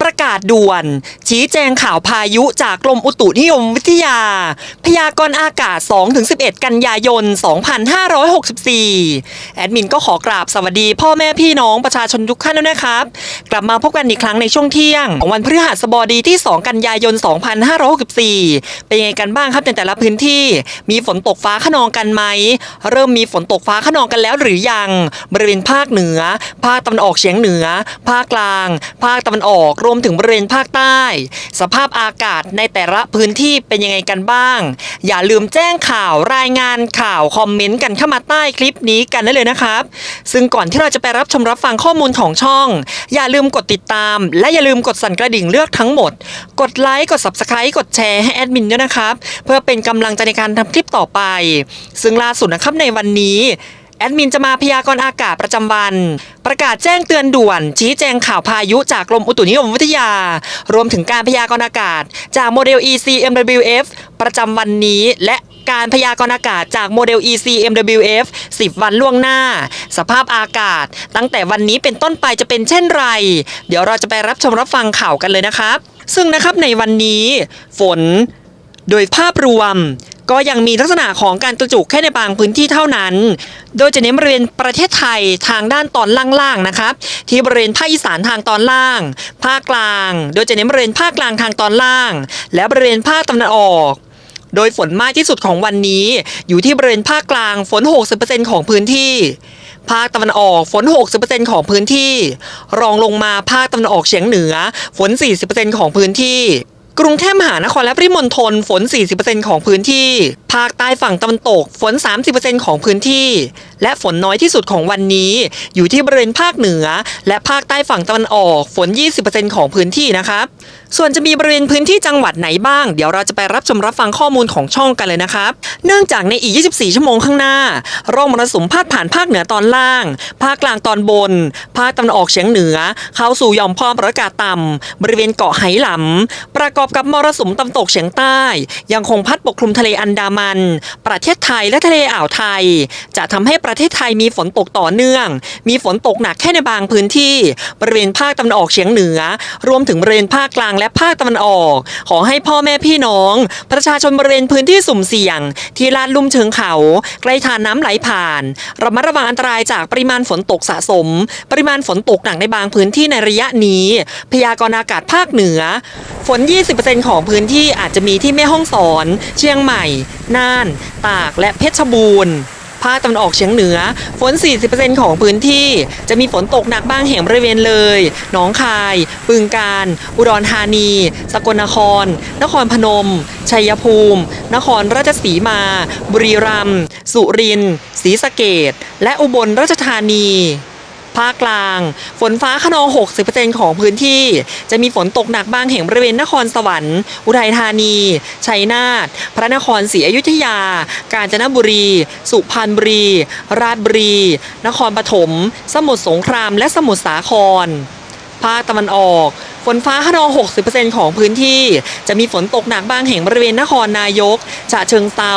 ประกาศด่วน ชี้แจงข่าวพายุจากกรมอุตุนิยมวิทยา พยากรณ์อากาศ 2-11 กันยายน 2564 แอดมินก็ขอกราบสวัสดี พ่อแม่พี่น้องประชาชนทุกท่านด้วยนะครับ กลับมาพบกันอีกครั้งในช่วงเที่ยง ของวันพฤหัสบดีที่ 2 กันยายน 2564 เป็นยังไงกันบ้างครับในแต่ละพื้นที่ มีฝนตกฟ้าขนองกันไหม เริ่มมีฝนตกฟ้าขนองกันแล้วหรือยัง บริเวณภาคเหนือ ภาคตะวันออกเฉียงเหนือ ภาคกลาง ภาคตะวันออกรวมถึงบริเวณภาคใต้ สภาพอากาศในแต่ละพื้นที่เป็นยังไงกันบ้าง อย่าลืมแจ้งข่าวรายงานข่าวคอมเมนต์กันเข้ามาใต้คลิปนี้กันได้เลยนะครับ ซึ่งก่อนที่เราจะไปรับชมรับฟังข้อมูลของช่อง อย่าลืมกดติดตาม และอย่าลืมกดสั่นกระดิ่งเลือกทั้งหมด กดไลค์กด subscribe กดแชร์ให้แอดมินด้วยนะครับ เพื่อเป็นกำลังใจในการทำคลิปต่อไป ซึ่งล่าสุดนะครับในวันนี้ แอดมินจะมาพยากรณ์อากาศประจำวัน ประกาศแจ้งเตือนด่วน ชี้แจงข่าวพายุจากกรมอุตุนิยมวิทยา รวมถึงการพยากรณ์อากาศ จากโมเดล ECMWF ประจำวันนี้และการพยากรณ์อากาศจากโมเดล ECMWF 10 วันล่วงหน้า สภาพอากาศ ตั้งแต่วันนี้เป็นต้นไปจะเป็นเช่นไร เดี๋ยวเราจะไปรับชมรับฟังข่าวกันเลยนะครับ ซึ่งนะครับในวันนี้ฝน โดยภาพรวม ก็ยังมีลักษณะของการกระจุกแค่ในบางพื้นที่เท่านั้น โดยจะเน้นบริเวณประเทศไทยทางด้านตอนล่างๆนะครับ ที่บริเวณภาคอีสานทางตอนล่าง ภาคกลาง โดยจะเน้นบริเวณภาคกลางทางตอนล่าง และบริเวณภาคตะวันออกโดยฝนมากที่สุดของวันนี้ อยู่ที่บริเวณภาคกลางฝน 60%ของพื้นที่ ภาคตะวันออกฝน 60%ของพื้นที่ รองลงมาภาคตะวันออกเฉียงเหนือ ฝน 40%ของพื้นที่ กรุงเทพมหานครและปริมณฑลฝน 40%ของพื้นที่ ภาคใต้ฝั่งตะวันตกฝน 30%ของพื้นที่ และฝนน้อยที่สุดของวันนี้ อยู่ที่บริเวณภาคเหนือ และภาคใต้ฝั่งตะวันออกฝน 20%ของพื้นที่นะครับ ส่วนจะมีบริเวณพื้นที่จังหวัดไหนบ้าง เดี๋ยวเราจะไปรับชมรับฟังข้อมูลของช่องกันเลยนะครับ เนื่องจากในอีก 24 ชั่วโมงข้างหน้า ร่องมรสุมพาดผ่านภาคเหนือตอนล่าง ภาคกลางตอนบน ภาคตะวันออกเฉียงเหนือ เข้าสู่หย่อมความกดอากาศต่ำบริเวณเกาะไหหลำประกอบกับมรสุมตะวันตกเฉียงใต้ ยังคงพัดปกคลุมทะเลอันดามัน ประเทศไทยและทะเลอ่าวไทย จะทำให้ประเทศไทยมีฝนตกต่อเนื่อง มีฝนตกหนักแค่ในบางพื้นที่ บริเวณภาคตะวันออกเฉียงเหนือ รวมถึงบริเวณภาคกลางและภาคตะวันออก ขอให้พ่อแม่พี่น้อง ประชาชนบริเวณพื้นที่สุ่มเสี่ยง ที่ลาดลุ่มเชิงเขาใกล้ทานน้ำไหลผ่านระมัดระวังอันตรายจากปริมาณฝนตกสะสม ปริมาณฝนตกหนักในบางพื้นที่ในระยะนี้ พยากรณ์อากาศภาคเหนือ ฝน 20%ของพื้นที่อาจจะมีที่แม่ฮ่องสอน เชียงใหม่ น่าน ตากและเพชรบูรณ์ ภาคตะวันออกเฉียงเหนือ ฝน 40%ของพื้นที่ จะมีฝนตกหนักบ้างแห่งบริเวณเลย หนองคาย บึงการ อุดรธานี สกลนคร นครพนม ชัยภูมิ นครราชสีมา บุรีรัมย์ สุรินทร์ ศรีสะเกดและอุบลราชธานี ภาคกลาง ฝนฟ้าขนอง 60%ของพื้นที่ จะมีฝนตกหนักบางแห่งบริเวณนครสวรรค์ อุทัยธานี ชัยนาท พระนครศรีอยุธยา กาญจนบุรี สุพรรณบุรี ราชบุรี นครปฐม สมุทรสงคราม และสมุทรสาคร ภาคตะวันออกฝนฟ้าขนอง 60%ของพื้นที่ จะมีฝนตกหนักบางแห่งบริเวณนครนายก ฉะเชิงเซา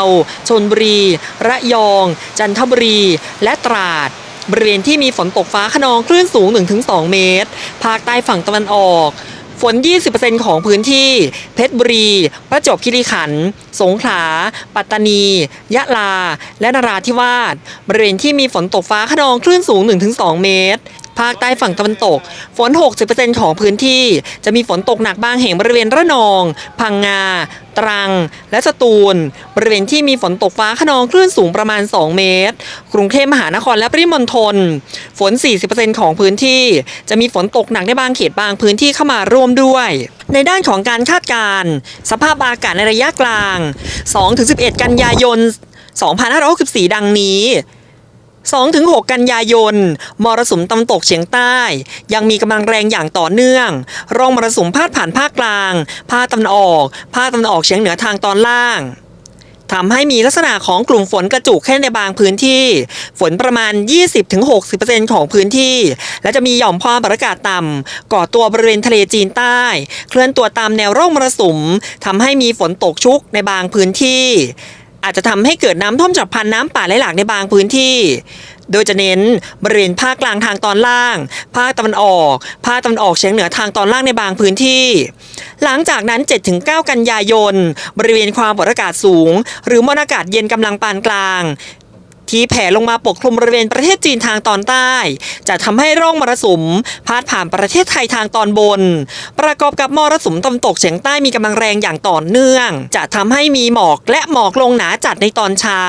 ชนบุรี ระยอง จันทบุรี และตราด บริเวณที่มีฝนตกฟ้าขนองคลื่นสูง 1-2 เมตร ภาคใต้ฝั่งตะวันออก ฝน 20%ของพื้นที่ เพชรบุรี ประจวบคีรีขันธ์ สงขลา ปัตตานี ยะลา และนราธิวาส บริเวณที่มีฝนตกฟ้าขนองคลื่นสูง 1-2 เมตร ภาคใต้ฝั่งตะวันตก ฝน 60%ของพื้นที่ จะมีฝนตกหนักบางแห่งบริเวณระนอง พังงา ตรัง และสตูล บริเวณที่มีฝนตกฟ้าขนองคลื่นสูงประมาณ 2 เมตร กรุงเทพมหานครและปริมณฑลฝน 40%ของพื้นที่ จะมีฝนตกหนักในบางเขตบางพื้นที่เข้ามาร่วมด้วย ในด้านของการคาดการณ์สภาพอากาศในระยะกลาง 2-11 กันยายน 2564 ดังนี้ 2-6 กันยายน มรสุมตะวันตกเฉียงใต้ ยังมีกำลังแรงอย่างต่อเนื่อง ร่องมรสุมพาดผ่านภาคกลาง ภาคตะวันออก ภาคตะวันออกเฉียงเหนือทางตอนล่างทำให้มีลักษณะของกลุ่มฝนกระจุกแค่ในบางพื้นที่ ฝนประมาณ 20-60%ของพื้นที่ และจะมีหย่อมความกดอากาศต่ำก่อตัวบริเวณทะเลจีนใต้ เคลื่อนตัวตามแนวร่องมรสุมทำให้มีฝนตกชุกในบางพื้นที่ อาจจะทำให้เกิดน้ำท่วมฉับพลันน้ำป่าไหลหลากในบางพื้นที่ โดยจะเน้นบริเวณภาคกลางทางตอนล่าง ภาคตะวันออก ภาคตะวันออกเฉียงเหนือทางตอนล่างในบางพื้นที่ หลังจากนั้น 7-9 กันยายน บริเวณความกดอากาศสูง หรือมวลอากาศเย็นกำลังปานกลาง ที่แผ่ลงมาปกคลุมบริเวณประเทศจีนทางตอนใต้ จะทำให้ร่องมรสุมพาดผ่านประเทศไทยทางตอนบน ประกอบกับมรสุมตะวันตกเฉียงใต้มีกำลังแรงอย่างต่อเนื่อง จะทำให้มีหมอกและหมอกลงหนาจัดในตอนเช้า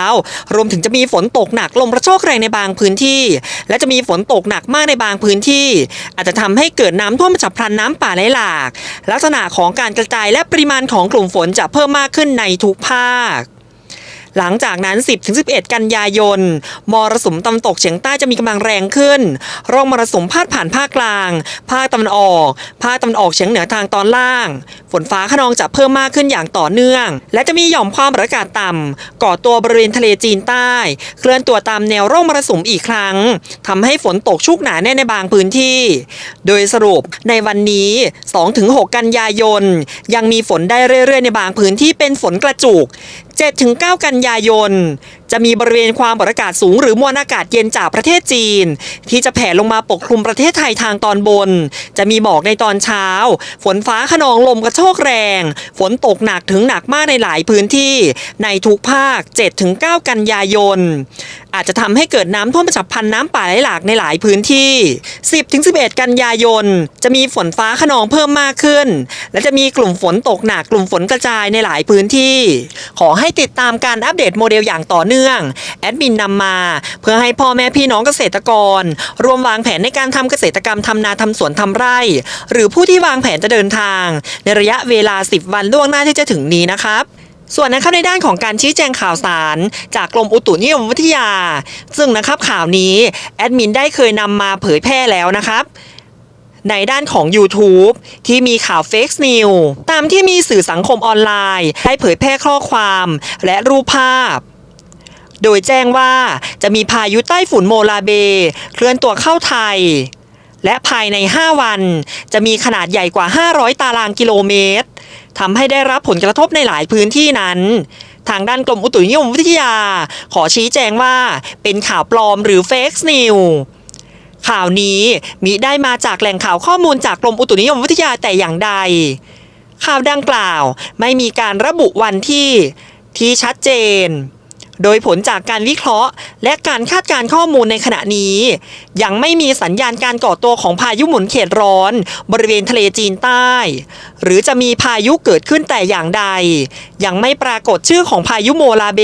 รวมถึงจะมีฝนตกหนักลมกระโชกแรงในบางพื้นที่ และจะมีฝนตกหนักมากในบางพื้นที่ อาจจะทำให้เกิดน้ำท่วมฉับพลันน้ำป่าไหลหลาก ลักษณะของการกระจายและปริมาณของกลุ่มฝนจะเพิ่มมากขึ้นในทุกภาค หลังจากนั้น 10-11 กันยายนมรสุมตะวันตกเฉียงใต้จะมีกำลังแรงขึ้น ร่องมรสุมพาดผ่านภาคกลาง ภาคตะวันออก ภาคตะวันออกเฉียงเหนือทางตอนล่าง ฝนฟ้าขนองจะเพิ่มมากขึ้นอย่างต่อเนื่อง และจะมีหย่อมความกดอากาศต่ำก่อตัวบริเวณทะเลจีนใต้ เคลื่อนตัวตามแนวร่องมรสุมอีกครั้งทำให้ฝนตกชุกหนาแน่นในบางพื้นที่ โดยสรุปในวันนี้ 2-6 กันยายน ยังมีฝนได้เรื่อยๆ ในบางพื้นที่เป็นฝนกระจุก 7-9 กันยายน จะมีบริเวณความกดอากาศสูงหรือมวลอากาศเย็นจากประเทศจีน ที่จะแผ่ลงมาปกคลุมประเทศไทยทางตอนบน จะมีหมอกในตอนเช้า ฝนฟ้าขนองลมกระโชกแรง ฝนตกหนักถึงหนักมากในหลายพื้นที่ในทุกภาค 7-9 กันยายน อาจจะทำให้เกิดน้ำท่วมฉับพลันน้ำป่าไหลหลากในหลายพื้นที่ 10-11 กันยายน จะมีฝนฟ้าขนองเพิ่มมากขึ้น และจะมีกลุ่มฝนตกหนักกลุ่มฝนกระจายในหลายพื้นที่ ขอให้ติดตามการอัปเดตโมเดลอย่างต่อเนื่อง แอดมินนำมา เพื่อให้พ่อแม่พี่น้องเกษตรกร รวมวางแผนในการทำเกษตรกรรมทำนาทำสวนทำไร่ หรือผู้ที่วางแผนจะเดินทาง ในระยะเวลา 10 วันล่วงหน้าที่จะถึงนี้นะครับ ส่วนนะครับในด้านของการชี้แจงข่าวสาร จากกรมอุตุนิยมวิทยา ซึ่งนะครับข่าวนี้แอดมินได้เคยนำมาเผยแพร่แล้วนะครับในด้านของ YouTube ที่มีข่าวเฟกซ์นิวตามที่มีสื่อสังคมออนไลน์ได้เผยแพร่ข้อความและรูปภาพ โดยแจ้งว่าจะมีพายุใต้ฝุ่นโมลาเบ เคลื่อนตัวเข้าไทย และภายใน 5 วัน จะมีขนาดใหญ่กว่า 500 ตารางกิโลเมตร ทำให้ได้รับผลกระทบในหลายพื้นที่นั้น ทางด้านกรมอุตุนิยมวิทยา ขอชี้แจงว่าเป็นข่าวปลอมหรือเฟกซ์นิวข่าวนี้มิได้มาจากแหล่งข่าวข้อมูลจากกรมอุตุนิยมวิทยาแต่อย่างใด ข่าวดังกล่าวไม่มีการระบุวันที่ที่ชัดเจน โดยผลจากการวิเคราะห์ และการคาดการณ์ข้อมูลในขณะนี้ ยังไม่มีสัญญาณการก่อตัวของพายุหมุนเขตร้อน บริเวณทะเลจีนใต้ หรือจะมีพายุเกิดขึ้นแต่อย่างใด ยังไม่ปรากฏชื่อของพายุโมลาเบ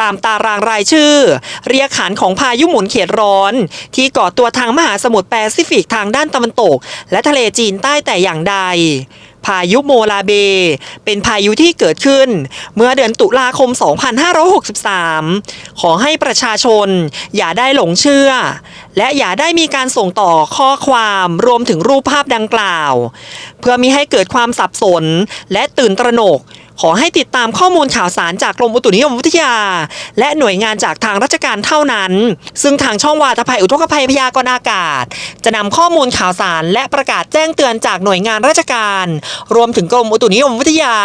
ตามตารางรายชื่อ เรียกขานของพายุหมุนเขตร้อน ที่ก่อตัวทางมหาสมุทรแปซิฟิกทางด้านตะวันตก และทะเลจีนใต้แต่อย่างใด พายุโมลาเบ เป็นพายุที่เกิดขึ้น เมื่อเดือนตุลาคม 2563 ขอให้ประชาชน อย่าได้หลงเชื่อ และอย่าได้มีการส่งต่อข้อความรวมถึงรูปภาพดังกล่าว เพื่อมีให้เกิดความสับสนและตื่นตระหนก ขอให้ติดตามข้อมูลข่าวสารจากกรมอุตุนิยมวิทยา และหน่วยงานจากทางราชการเท่านั้น ซึ่งทางช่องวาตภัยอุทกภัยพยากรณ์อากาศ จะนำข้อมูลข่าวสารและประกาศแจ้งเตือนจากหน่วยงานราชการ รวมถึงกรมอุตุนิยมวิทยา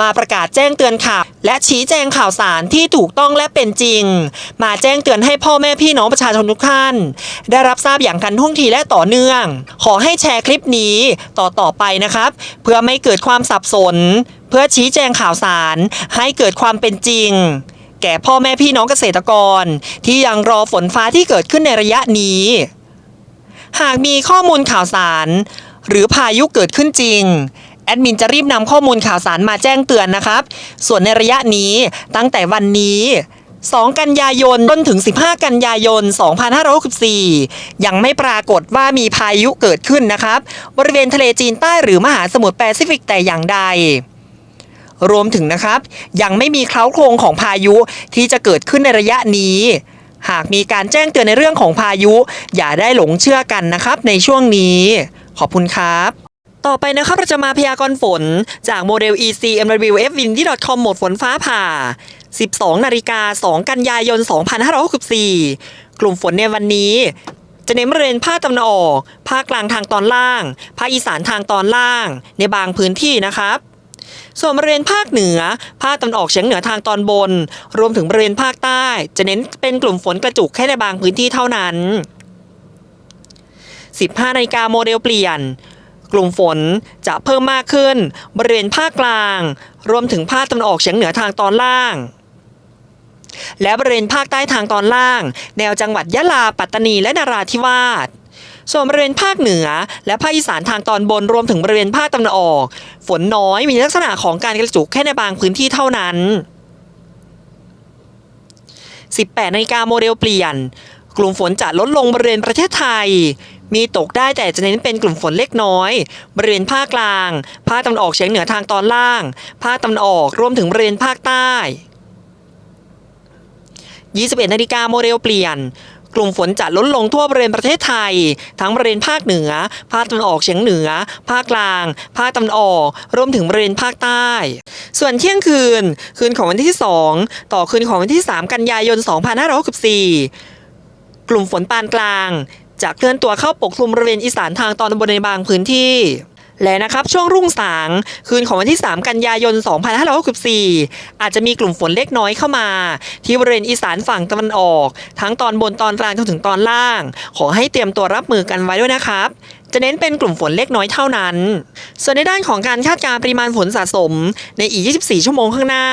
มาประกาศแจ้งเตือนข่าวและชี้แจงข่าวสารที่ถูกต้องและเป็นจริง มาแจ้งเตือนให้พ่อแม่พี่น้องประชาชนทุกท่าน ได้รับทราบอย่างทันท่วงทีและต่อเนื่อง ขอให้แชร์คลิปนี้ต่อต่อไปนะครับ เพื่อไม่เกิดความสับสน เพื่อชี้แจงข่าวสารให้เกิดความเป็นจริง แก่พ่อแม่พี่น้องเกษตรกร ที่ยังรอฝนฟ้าที่เกิดขึ้นในระยะนี้ หากมีข้อมูลข่าวสาร หรือพายุเกิดขึ้นจริงแอดมินจะรีบนำข้อมูลข่าวสารมาแจ้งเตือนนะครับ ส่วนในระยะนี้ตั้งแต่วันนี้2 กันยายนจนถึง 15 กันยายน 2564 ยังไม่ปรากฏว่ามีพายุเกิดขึ้นนะครับ บริเวณทะเลจีนใต้หรือมหาสมุทรแปซิฟิกแต่อย่างใด รวมถึงนะครับ ยังไม่มีเคล้าโครงของพายุที่จะเกิดขึ้นในระยะนี้ หากมีการแจ้งเตือนในเรื่องของพายุ อย่าได้หลงเชื่อกันนะครับ ในช่วงนี้ ขอบคุณครับต่อไปนะครับเราจะมาพยากรณ์ฝน จากโมเดล EC MWF Windy.com โหมดฝนฟ้าผ่า 12 นาฬิกา 2 กันยายน 2564 กลุ่มฝนในวันนี้ จะเน้นบริเวณภาคตะวันออก ภาคกลางทางตอนล่าง ภาคอีสานทางตอนล่าง ในบางพื้นที่นะครับ ส่วนบริเวณภาคเหนือ ภาคตะวันออกเฉียงเหนือทางตอนบน รวมถึงบริเวณภาคใต้ จะเน้นเป็นกลุ่มฝนกระจุกแค่ในบางพื้นที่เท่านั้น 15นาฬิกาโมเดลเปลี่ยน กลุ่มฝนจะเพิ่มมากขึ้น บริเวณภาคกลาง รวมถึงภาคตะวันออกเฉียงเหนือทางตอนล่างและบริเวณภาคใต้ทางตอนล่าง แนวจังหวัดยะลา ปัตตานี และนราธิวาส ส่วนบริเวณภาคเหนือ และภาคอีสานทางตอนบนรวมถึงบริเวณภาคตะวันออก ฝนน้อยมีลักษณะของการกระจุกแค่ในบางพื้นที่เท่านั้น 18นาฬิกาโมเดลเปลี่ยน กลุ่มฝนจะลดลงบริเวณประเทศไทย มีตกได้แต่จะเน้นเป็นกลุ่มฝนเล็กน้อย บริเวณภาคกลาง ภาคตะวันออกเฉียงเหนือทางตอนล่าง ภาคตะวันออกรวมถึงบริเวณภาคใต้21นาฬิกาโมเดลเปลี่ยน กลุ่มฝนจะลดลงทั่วบริเวณประเทศไทย ทั้งบริเวณภาคเหนือ ภาคตะวันออกเฉียงเหนือ ภาคกลาง ภาคตะวันออก รวมถึงบริเวณภาคใต้ ส่วนเที่ยงคืน คืนของวันที่ 2 ต่อคืนของวันที่ 3 กันยายน 2564 กลุ่มฝนปานกลางจะเคลื่อนตัวเข้าปกคลุมบริเวณอีสานทางตอนบนในบางพื้นที่ และนะครับช่วงรุ่งสางคืนของวันที่ 3 กันยายน 2564 อาจจะมีกลุ่มฝนเล็กน้อยเข้ามา ที่บริเวณอีสานฝั่งตะวันออก ทั้งตอนบนตอนกลางจนถึงตอนล่าง ขอให้เตรียมตัวรับมือกันไว้ด้วยนะครับ จะเน้นเป็นกลุ่มฝนเล็กน้อยเท่านั้น ส่วนในด้านของการคาดการณ์ปริมาณฝนสะสม ในอีก 24 ชั่วโมงข้างหน้า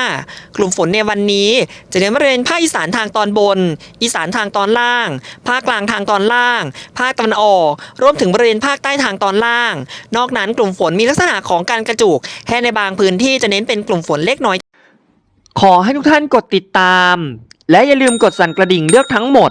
กลุ่มฝนในวันนี้จะเน้นบริเวณภาคอีสานทางตอนบน อีสานทางตอนล่าง ภาคกลางทางตอนล่าง ภาคตะวันออกรวมถึงบริเวณภาคใต้ทางตอนล่าง นอกนั้นกลุ่มฝนมีลักษณะของการกระจุกแค่ในบางพื้นที่จะเน้นเป็นกลุ่มฝนเล็กน้อย ขอให้ทุกท่านกดติดตาม และอย่าลืมกดสั่นกระดิ่งเลือกทั้งหมด